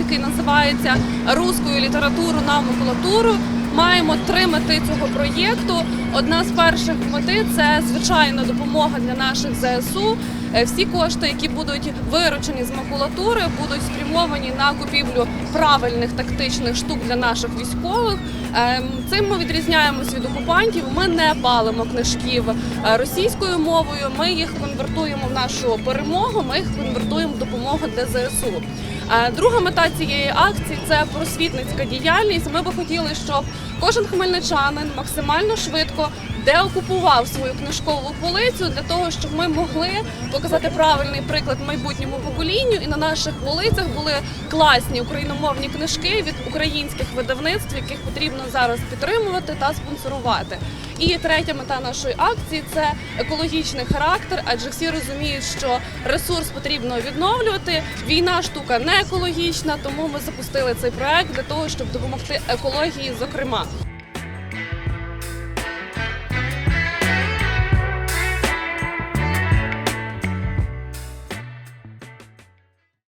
який називається Руською літературу на макулатуру. Маємо три мети цього проєкту. Одна з перших мети це звичайно допомога для наших ЗСУ. Е, Всі кошти, які будуть виручені з макулатури, будуть спрямовані на купівлю правильних тактичних штук для наших військових. Ем, Цим ми відрізняємось від окупантів. Ми не палимо книжків е, російською мовою. Ми їх конвертуємо в нашу перемогу. Ми їх конвертуємо в допомогу для ЗСУ. Е, Друга мета цієї акції це просвітницька діяльність. Ми би хотіли, щоб кожен хмельничанин максимально швидко деокупував свою книжкову полицю для того, щоб ми могли показати правильний приклад майбутньому поколінню, і на наших полицях були класні україномовні книжки від українських видавництв, яких потрібно зараз підтримувати та спонсорувати. І третя мета нашої акції це екологічний характер, адже всі розуміють, що ресурс потрібно відновлювати. Війна штука не екологічна, тому ми запустили цей проект для того, щоб допомогти екології, зокрема.